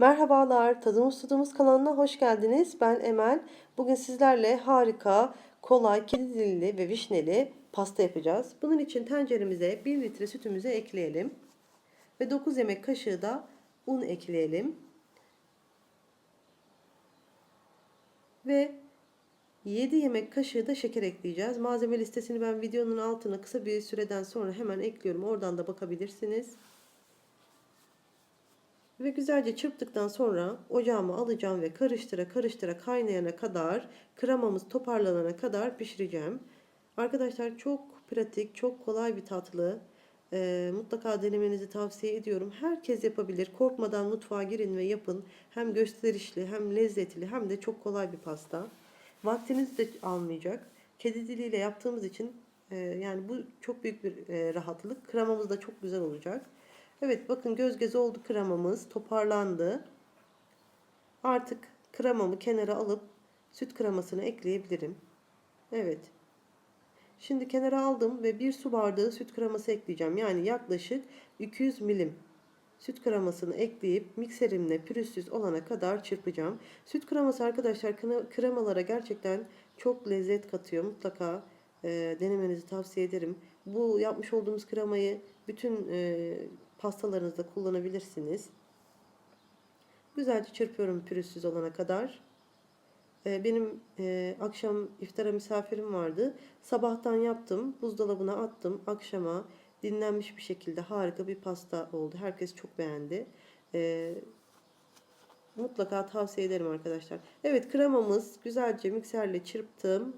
Merhabalar, Tadımız Tudumuz kanalına hoş geldiniz. Ben Emel. Bugün sizlerle harika, kolay, kedi dilli ve vişneli pasta yapacağız. Bunun için tenceremize 1 litre sütümüzü ekleyelim. Ve 9 yemek kaşığı da un ekleyelim. Ve 7 yemek kaşığı da şeker ekleyeceğiz. Malzeme listesini ben videonun altına kısa bir süreden sonra hemen ekliyorum. Oradan da bakabilirsiniz. Ve güzelce çırptıktan sonra ocağıma alacağım ve karıştıra karıştıra kaynayana kadar kremamız toparlanana kadar pişireceğim. Arkadaşlar çok pratik, çok kolay bir tatlı. Ee, mutlaka denemenizi tavsiye ediyorum. Herkes yapabilir. Korkmadan mutfağa girin ve yapın. Hem gösterişli, hem lezzetli, hem de çok kolay bir pasta. Vaktinizi de almayacak. Kedi diliyle yaptığımız için e, yani bu çok büyük bir e, rahatlık. Kremamız da çok güzel olacak. Evet bakın göz göz oldu kremamız toparlandı. Artık kremamı kenara alıp süt kremasını ekleyebilirim. Evet. Şimdi kenara aldım ve bir su bardağı süt kreması ekleyeceğim. Yani yaklaşık 200 milim süt kremasını ekleyip mikserimle pürüzsüz olana kadar çırpacağım. Süt kreması arkadaşlar kremalara gerçekten çok lezzet katıyor. Mutlaka e, denemenizi tavsiye ederim. Bu yapmış olduğumuz kremayı bütün e, pastalarınızda kullanabilirsiniz. Güzelce çırpıyorum pürüzsüz olana kadar. Ee, benim e, akşam iftara misafirim vardı. Sabahtan yaptım, buzdolabına attım. Akşama dinlenmiş bir şekilde harika bir pasta oldu. Herkes çok beğendi. Ee, mutlaka tavsiye ederim arkadaşlar. Evet kremamız güzelce mikserle çırptım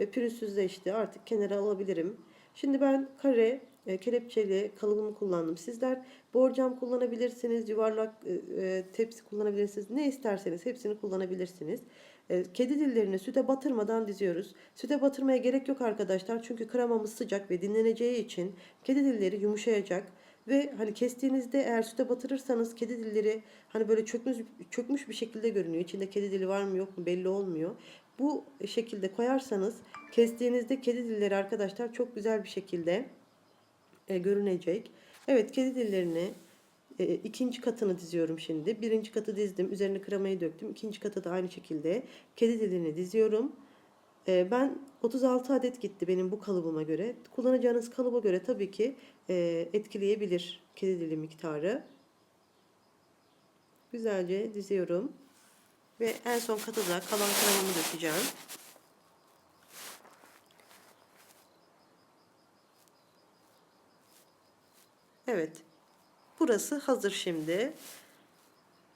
ve pürüzsüzleşti. Artık kenara alabilirim. Şimdi ben kare e, kelepçeli kalıbımı kullandım. Sizler borcam kullanabilirsiniz, yuvarlak e, e, tepsi kullanabilirsiniz. Ne isterseniz hepsini kullanabilirsiniz. Kedi dillerini süte batırmadan diziyoruz. Süte batırmaya gerek yok arkadaşlar. Çünkü kremamız sıcak ve dinleneceği için kedi dilleri yumuşayacak. Ve hani kestiğinizde eğer süte batırırsanız kedi dilleri hani böyle çökmüş, çökmüş bir şekilde görünüyor. İçinde kedi dili var mı yok mu belli olmuyor. Bu şekilde koyarsanız kestiğinizde kedi dilleri arkadaşlar çok güzel bir şekilde e, görünecek. Evet kedi dillerini e, ikinci katını diziyorum şimdi. Birinci katı dizdim. Üzerine kremayı döktüm. İkinci katı da aynı şekilde kedi dilini diziyorum. E, ben 36 adet gitti benim bu kalıbıma göre. Kullanacağınız kalıba göre tabii ki e, etkileyebilir kedi dili miktarı. Güzelce diziyorum. Ve en son katı da kalan kremamı dökeceğim. Evet. Burası hazır şimdi.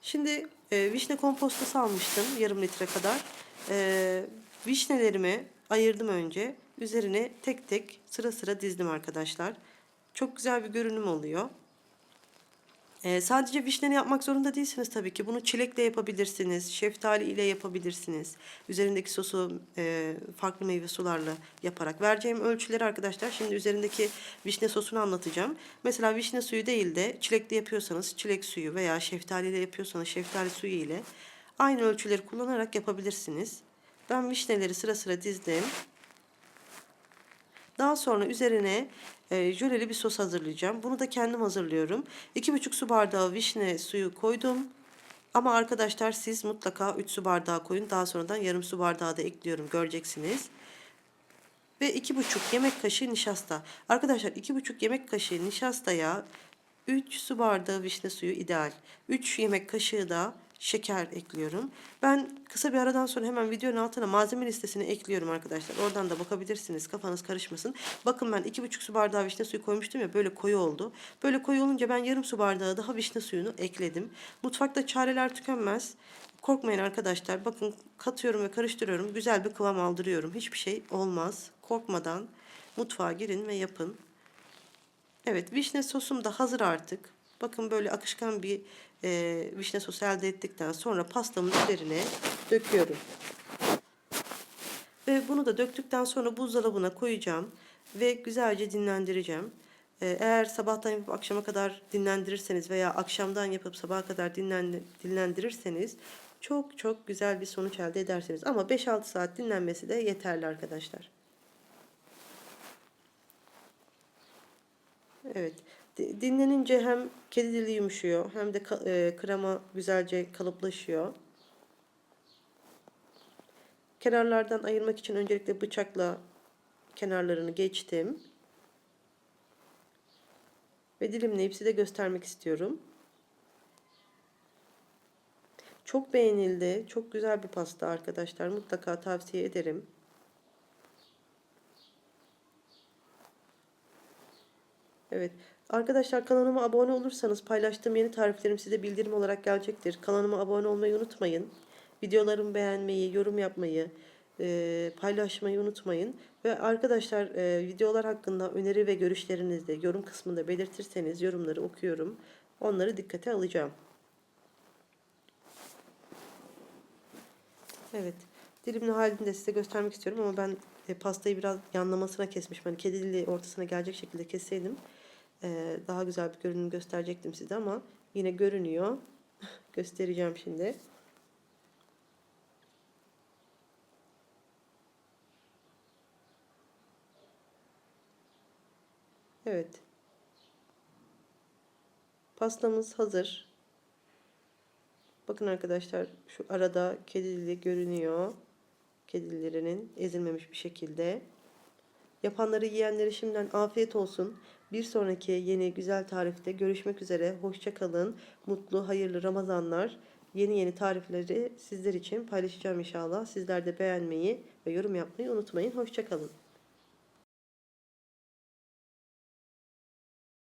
Şimdi e, vişne kompostosu almıştım yarım litre kadar. E, vişnelerimi ayırdım önce. Üzerine tek tek sıra sıra dizdim arkadaşlar. Çok güzel bir görünüm oluyor. Ee, sadece vişneni yapmak zorunda değilsiniz tabii ki. Bunu çilekle yapabilirsiniz, şeftali ile yapabilirsiniz. Üzerindeki sosu e, farklı meyve sularla yaparak. Vereceğim ölçüleri arkadaşlar şimdi üzerindeki vişne sosunu anlatacağım. Mesela vişne suyu değil de çilekli yapıyorsanız çilek suyu veya şeftali ile yapıyorsanız şeftali suyu ile aynı ölçüleri kullanarak yapabilirsiniz. Ben vişneleri sıra sıra dizdim. Daha sonra üzerine e, jöleli bir sos hazırlayacağım. Bunu da kendim hazırlıyorum. 2,5 su bardağı vişne suyu koydum. Ama arkadaşlar siz mutlaka 3 su bardağı koyun. Daha sonradan yarım su bardağı da ekliyorum. Göreceksiniz. Ve 2,5 yemek kaşığı nişasta. Arkadaşlar 2,5 yemek kaşığı nişastaya 3 su bardağı vişne suyu ideal. 3 yemek kaşığı da şeker ekliyorum. Ben kısa bir aradan sonra hemen videonun altına malzeme listesini ekliyorum arkadaşlar. Oradan da bakabilirsiniz. Kafanız karışmasın. Bakın ben 2,5 su bardağı vişne suyu koymuştum ya böyle koyu oldu. Böyle koyu olunca ben yarım su bardağı daha vişne suyunu ekledim. Mutfakta çareler tükenmez. Korkmayın arkadaşlar. Bakın katıyorum ve karıştırıyorum. Güzel bir kıvam aldırıyorum. Hiçbir şey olmaz. Korkmadan mutfağa girin ve yapın. Evet vişne sosum da hazır artık. Bakın böyle akışkan bir e, vişne sosu elde ettikten sonra pastamın üzerine döküyorum. Ve bunu da döktükten sonra buzdolabına koyacağım ve güzelce dinlendireceğim. E, eğer sabahtan yapıp akşama kadar dinlendirirseniz veya akşamdan yapıp sabaha kadar dinlendirirseniz çok çok güzel bir sonuç elde edersiniz. Ama 5-6 saat dinlenmesi de yeterli arkadaşlar. Evet. Di- Dinlenince hem kedi dili yumuşuyor hem de e, krema güzelce kalıplaşıyor. Kenarlardan ayırmak için öncelikle bıçakla kenarlarını geçtim. Ve dilimleyip size göstermek istiyorum. Çok beğenildi. Çok güzel bir pasta arkadaşlar. Mutlaka tavsiye ederim. Evet. Arkadaşlar kanalıma abone olursanız paylaştığım yeni tariflerim size bildirim olarak gelecektir. Kanalıma abone olmayı unutmayın. Videolarımı beğenmeyi, yorum yapmayı, e, paylaşmayı unutmayın. Ve arkadaşlar e, videolar hakkında öneri ve görüşlerinizi yorum kısmında belirtirseniz yorumları okuyorum. Onları dikkate alacağım. Evet. Dilimli halini de size göstermek istiyorum ama ben e, pastayı biraz yanlamasına kesmişim. Hani kedi ortasına gelecek şekilde kesseydim e, daha güzel bir görünüm gösterecektim size ama yine görünüyor. Göstereceğim şimdi. Evet. Pastamız hazır. Bakın arkadaşlar şu arada kedi dili görünüyor. Kedi dillerinin ezilmemiş bir şekilde. Yapanları yiyenlere şimdiden afiyet olsun. Bir sonraki yeni güzel tarifte görüşmek üzere. Hoşça kalın. Mutlu, hayırlı Ramazanlar. Yeni yeni tarifleri sizler için paylaşacağım inşallah. Sizler de beğenmeyi ve yorum yapmayı unutmayın. Hoşça kalın.